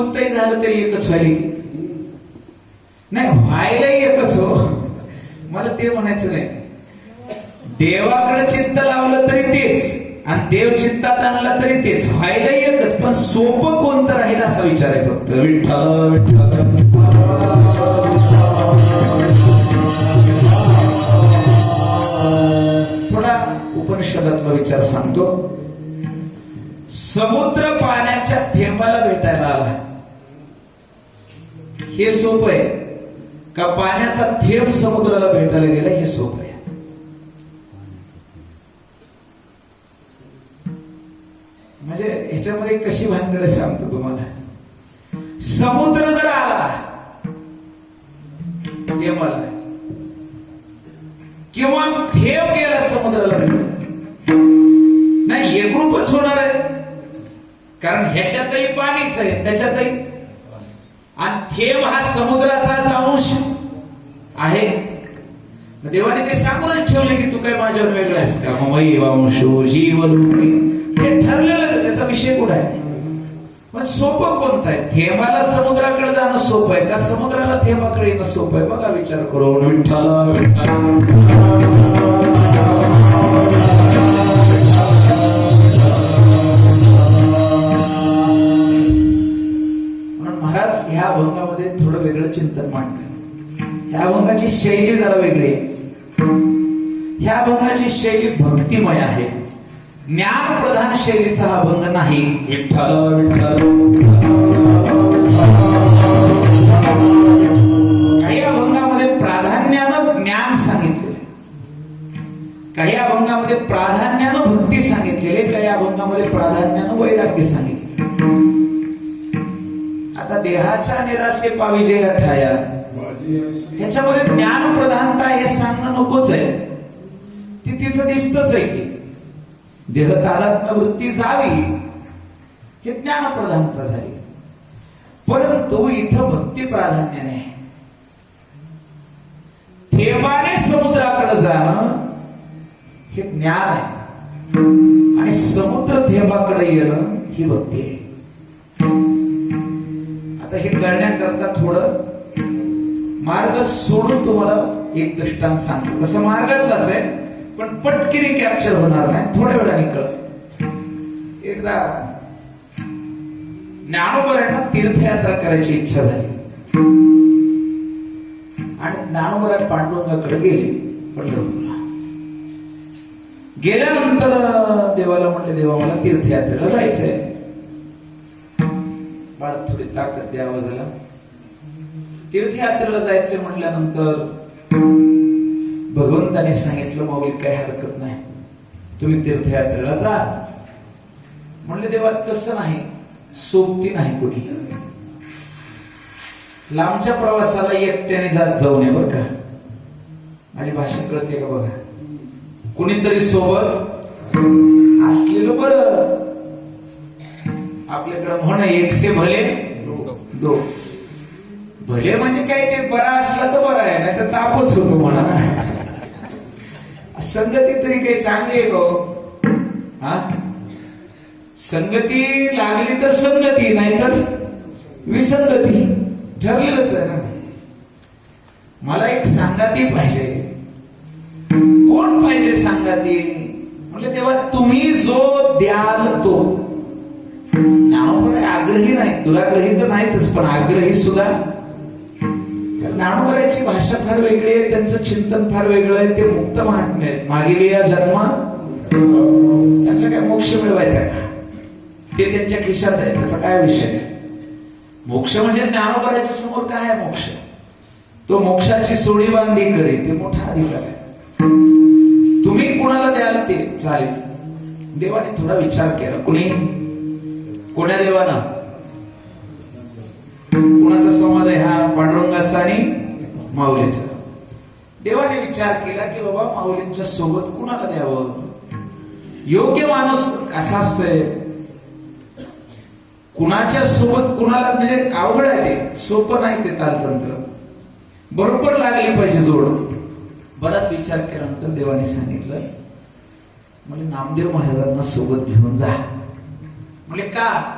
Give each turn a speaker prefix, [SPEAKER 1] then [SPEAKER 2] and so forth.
[SPEAKER 1] कोणतंही झालं तरी एकच व्हायला की. नाही व्हायलाही एकच हो. मला ते म्हणायचं नाही. देवाकडे चित्त लावलं तरी तेच आणि देव चित्तात आणला तरी तेच. व्हायलाही एकच पण सोपं कोणतं राहील असा विचार आहे फक्त. विठ्ठल विठ्ठल थोडा उपनिषदातला विचार सांगतो. समुद्र पाण्याच्या थेंबाला भेटायला आला. हे सोपं आहे. का पाण्याचा थेंब समुद्राला भेटायला गेला हे सोपं आहे. म्हणजे ह्याच्यामध्ये कशी भानगड सांगतो तुम्हाला. समुद्र जर आला मला. किंवा थेंब गेला समुद्राला भेटला नाही एकरूपच होणार आहे. कारण ह्याच्यातही पाणीच आहे त्याच्यातही आणि थेंब हा समुद्राचाच अंश आहे. देवाने ते सांगूनच ठेवले की तू काय माझ्यावर वेगळा आहेस का? ममई वंशो जीव हे ठरलेलं त्याचा विषय कुठं आहे? मग सोपं कोणतं आहे? थेंबाला समुद्राकडे जाणं सोपं आहे का? समुद्राला थेंबाकडे येणं सोपं आहे? बघा विचार करून. विठ्ठला म्हणून अभंगामध्ये थोडं वेगळं चिंतन मांडत. ह्या अभंगाची शैली जरा वेगळी आहे. ह्या अभंगाची शैली भक्तिमय आहे. ज्ञान प्रधान शैलीचा हा अभंग नाही. विठ्ठल विठ्ठल काही अभंगामध्ये प्राधान्यानं ज्ञान सांगितलेले काही अभंगामध्ये प्राधान्यानं भक्ती सांगितलेले काही अभंगामध्ये प्राधान्यानं वैराग्य सांगितले आता देहाच्या निराशे पाविजे ठाया ह्याच्यामध्ये ज्ञान प्रधानता हे सांगणं नकोच आहे. ती तिथं दिसतच आहे की. देह तादात्म्य वृत्ती जावी हे ज्ञान प्रधानता झाली. परंतु इथं भक्ती प्राधान्याने आहे थेंबाने समुद्राकडे जाणं हे ज्ञान आहे. आणि समुद्र थेंबाकडे येणं ही भक्ती आहे. आता हे करण्याकरता थोडं मार्ग सोडून तुम्हाला एक दृष्टांत सांगतो. तसं मार्गातलाच आहे पण पटकिरी कॅप्चर होणार नाही. थोड्या वेळाने कळ. एकदा ज्ञानोबरांना तीर्थयात्रा करायची इच्छा झाली. आणि ज्ञानोबरा पांडुरंगाकडे गेले. पंढरपूरला गेल्यानंतर देवाला म्हणले देवा मला तीर्थयात्रेला जायचंय. मला थोडी ताकद द्या आवाजाला तीर्थयात्रेला जायचं म्हणल्यानंतर भगवंताने सांगितलं माऊली काही हरकत नाही. तुम्ही तीर्थयात्रेला जा. म्हणले देवा तसं नाही. सोबती नाही कोणी. लांबच्या प्रवासाला एकट्याने जात जाऊ नये बरं का. माझी भाषा कळते का बघा? कुणीतरी सोबत असलेलं बरं. आपल्याकडे म्हण एकशे भले दो. भले म्हणजे काय ते बरा असला तर बरा आहे नाही तर तापच होतो म्हणा. संगती तरी काही चांगली आहे गो हा? संगती लागली तर संगती नाही तर विसंगती. ठरलेलंच आहे ना. मला एक सांगाती पाहिजे. कोण पाहिजे सांग दुराग्रही तर नाहीतच पण आग्रही सुद्धा ज्ञानोबरायची भाषा फार वेगळी आहे त्यांचं चिंतन फार वेगळं आहे ते मुक्त महात्मे आहेत. मागील या जन्म त्यांना काय मोक्ष मिळवायचा आहे का? ते त्यांच्या खिशात आहे त्याचा काय विषय आहे? मोक्ष म्हणजे ज्ञानोबराच्या समोर काय आहे मोक्ष? तो मोक्षाची सोडी बांधी करे ते मोठा अधिकार आहे. तुम्ही कुणाला द्याल ते? चालेल. देवाने थोडा विचार केला. कुणी? कोण्या देवानं? कुणाचा संवाद आहे हा? पांडुरंगाचा आणि माऊलीचा. देवाने विचार केला की बाबा माऊलींच्या सोबत कुणाला द्यावं? योग्य माणूस कसा असतंय? कुणाच्या सोबत कुणाला म्हणजे अवघड आहे? ते सोपं नाही ते तालतंत्र. बरोबर लागली पाहिजे जोड. बराच विचार केल्यानंतर देवाने सांगितलं म्हणजे नामदेव महाराजांना सोबत घेऊन जा. म्हणजे का?